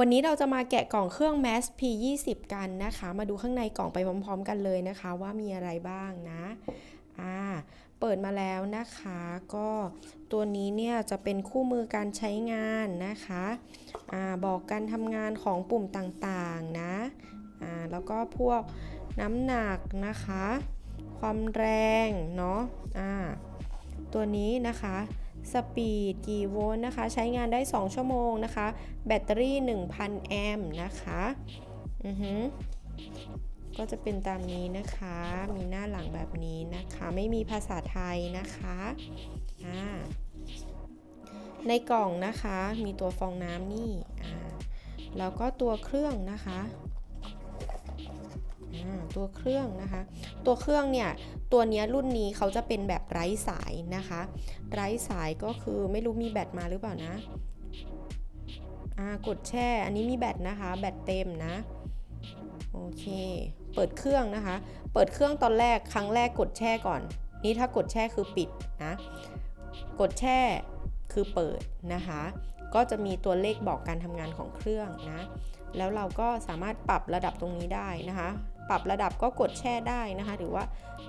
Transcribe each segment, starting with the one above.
วันนี้เราจะมาแกะกล่องเครื่อง Mass P20 กันนะคะ มาดูข้างในกล่องไปพร้อมๆ กันเลยนะคะ ว่ามีอะไรบ้างนะ อ่า เปิดมาแล้วนะคะ ก็ตัวนี้เนี่ยจะเป็นคู่มือการใช้งานนะคะ อ่า บอกการทำงานของปุ่มต่างๆนะ อ่า แล้วก็พวกน้ำหนักนะคะ ความแรงเนาะ อ่า ตัวนี้นะคะ สปีดกี่โวลต์นะคะ ใช้งานได้ 2 ชั่วโมงนะคะ แบตเตอรี่ 1,000 แอมป์นะคะอือฮึก็จะเป็นตามนี้นะคะ มีหน้าหลังแบบนี้นะคะ ไม่มีภาษาไทยนะคะอ่าในกล่องนะคะ มีตัวฟองน้ำนี่อ่าแล้วก็ตัวเครื่องนะคะ ตัวเครื่องนะคะ ตัวเครื่องเนี่ยตัวนี้รุ่นนี้เขาจะเป็นแบบไร้สายนะคะ ไร้สายก็คือไม่รู้มีแบตมาหรือเปล่านะกดแช่ อันนี้มีแบตนะคะ แบตเต็มนะ โอเค เปิดเครื่องนะคะ เปิดเครื่องตอนแรก ครั้งแรกกดแช่ก่อน นี่ถ้ากดแช่คือปิดนะ กดแช่คือเปิดนะคะ ก็จะมีตัวเลขบอกการทำงานของเครื่องนะ แล้วเราก็สามารถปรับระดับตรงนี้ได้นะคะ ปรับระดับก็กดแช่ได้นะคะ หรือว่า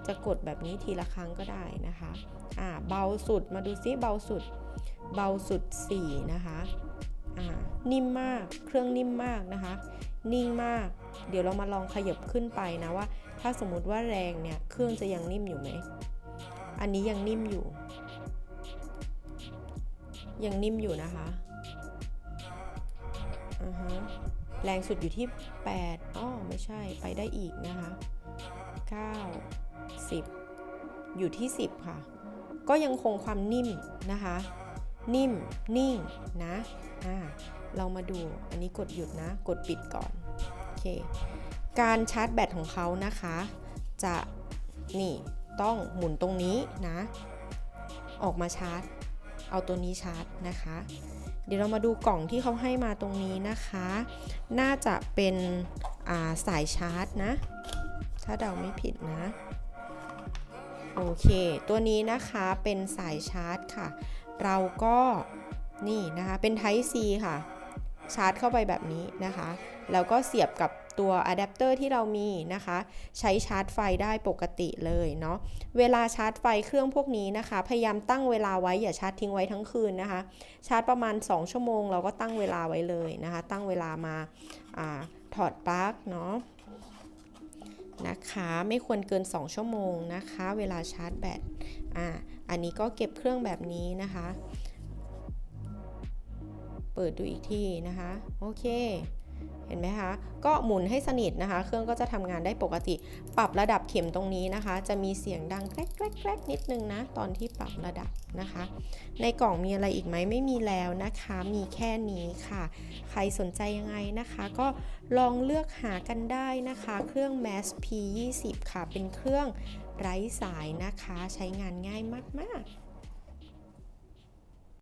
จะกดแบบนี้ทีละครั้งก็ได้นะคะอ่าเบาสุดมาดูซิเบาสุด เบาสุด 4 นะคะอ่านิ่มมากเครื่องนิ่มมากนะคะ นิ่งมาก เดี๋ยวเรามาลองขยับขึ้นไปนะว่า ถ้าสมมุติว่าแรงเนี่ยเครื่องจะยังนิ่มอยู่ไหมอันนี้ยังนิ่มอยู่ ยังนิ่มอยู่นะคะ อ่าฮะแรงสุดอยู่ที่ 8อ้อไม่ใช่ไปได้อีกนะคะ 9 10 อยู่ที่ 10 ค่ะ ก็ยังคงความนิ่มนะคะ นิ่ม นิ่งนะอ่าเรามาดูอันนี้กดหยุดนะ กดปิดก่อน โอเค การชาร์จแบตของเขานะคะ จะนี่ต้องหมุนตรงนี้นะ ออกมาชาร์จ เอาตัวนี้ชาร์จนะคะ เดี๋ยวเรามาดูกล่องที่เขาให้มาตรงนี้นะคะ น่าจะเป็นสายชาร์จนะ ถ้าเดาไม่ผิดนะ โอเค ตัวนี้นะคะเป็นสายชาร์จค่ะ เราก็นี่นะคะ เป็น Type C ค่ะ ชาร์จเข้าไปแบบนี้นะคะ แล้วก็เสียบกับตัวอะแดปเตอร์ที่เรามีนะคะ ใช้ชาร์จไฟได้ปกติเลยเนาะเวลาชาร์จไฟเครื่องพวกนี้นะคะ พยายามตั้งเวลาไว้อย่าชาร์จทิ้งไว้ทั้งคืนนะคะ ชาร์จประมาณ 2 ชั่วโมง เราก็ตั้งเวลาไว้เลยนะคะ ตั้งเวลามาอาถอดปลั๊กเนาะนะคะไม่ควรเกิน 2 ชั่วโมงนะคะ เวลาชาร์จแบตอ่าอันนี้ก็เก็บเครื่องแบบนี้นะคะ เปิดดูอีกทีนะคะ โอเค เห็นไหมคะ ก็หมุนให้สนิทนะคะ เครื่องก็จะทำงานได้ปกติ ปรับระดับเข็มตรงนี้นะคะ จะมีเสียงดังแกรกแกรกแกรกนิดนึงนะ ตอนที่ปรับระดับนะคะ ในกล่องมีอะไรอีกไหมไม่มีแล้วนะคะ มีแค่นี้ค่ะ ใครสนใจยังไงนะคะ ก็ลองเลือกหากันได้นะคะ เครื่อง Mass P20 ค่ะ เป็นเครื่องไร้สายนะคะ ใช้งานง่ายมากๆ